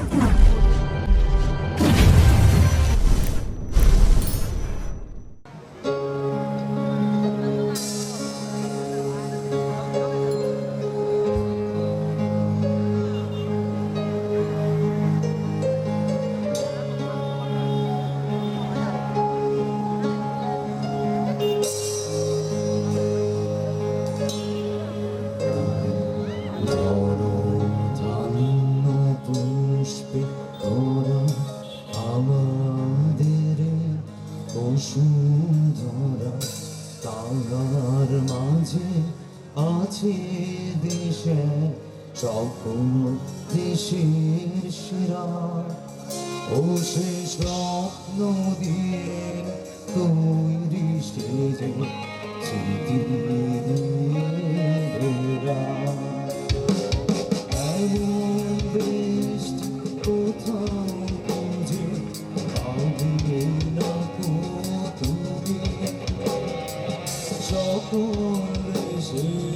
Come on. Bashundhara তার মাঝে আছে দেশে সকল দেশের সেরা ও সে দিয়ে তৈরি সেজে স্মৃতি oh.